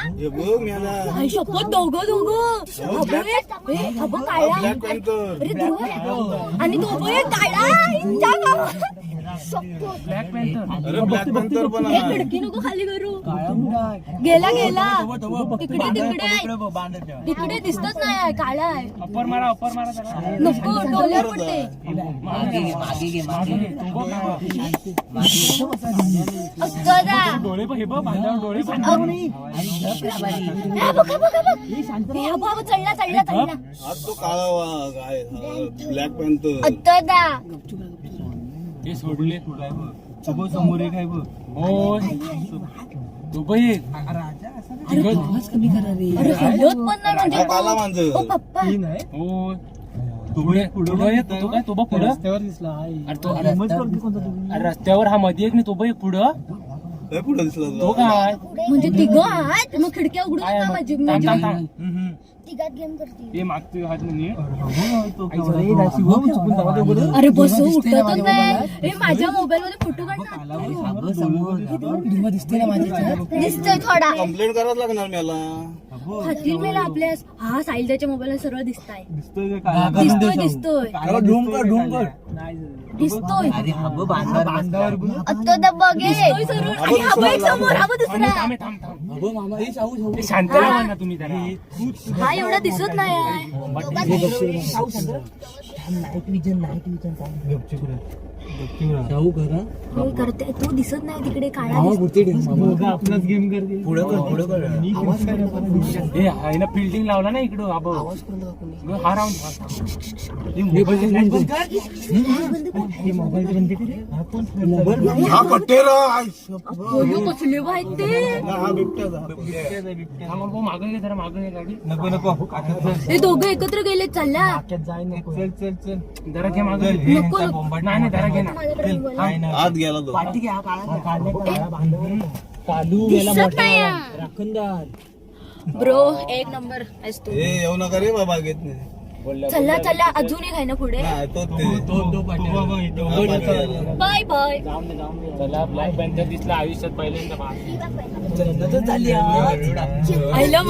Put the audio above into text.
हे बघ मेला शपथ दोघं दोघं हा बघ काळा अरे ध्रुव आणि तो काळा. ब्लॅक पॅन्थर अरे ब्लॅक पॅन्थर पण ए, आहे खिडकी नको खाली करू. गेला गेला. तिकडे तिकडे आहे. तिकडे दिसतच नाही आहे काळा आहे. अप्पर मारा अप्पर मारा त्याला नको डोल्यावर पडते. अक्कदा. डोळे बघ. हे बघ बांधावर डोळे बांधावर हा बघ, हा बघ, हा बघ. हा हा बघ, चढला चढला चढला. हा तो काळा वाघ आहे ब्लॅक पॅन्थर. अक्कदा. हे सोडले. समोर एक आहे बघ. हो एक म्हणजे. हा. हो रस्त्यावर दिसला. अरे तो अरे रस्त्यावर हा मध्ये एक नाही तो एक पुढं पुढे दिसला तो काय? म्हणजे तिघं आहेत? मग खिडक्या उघडून तिघात गेम करते. हे मागतोय हात नीट अरे बस उठतच नाही. ए माझ्या मोबाईल मध्ये फोटो दिसतोय थोडा. कंप्लेंट करावं लागणार मला खातील मेला आपल्या हा साहिलच्या मोबाईल सरळ दिसताय. दिसतोय दिसतोय दिसतोय. आता तर बघे सरळ. हा समोर हा दुसरा. थांब थांब हे एवढा दिसत नाही आहे. होय, करते. तो दिसत नाही तिकडे काळा दिसतो. हे आहे ना फिल्डिंग लावला ना इकडं. आबा. हा राऊंड हा कट्टेरा. होय, कसले आहेत ते. हा बिबट्याचा मागं घे जरा मागं घे गाडी. हे. दोघं एकत्र गेले चला. जरा घे मागं. घे. नको. नको नाही नाही जरा घे आत गेला तो. दिसत नाही ब्रो एक नंबर हे येऊ नका रे बाबा घेत नाही. चला चला अजून एक आहे ना पुढे. नाही, तो ते. पाठी. Bye bye. चला ब्लॅक पॅन्थर दिसला आयुष्यात पहिल्यांदा. I love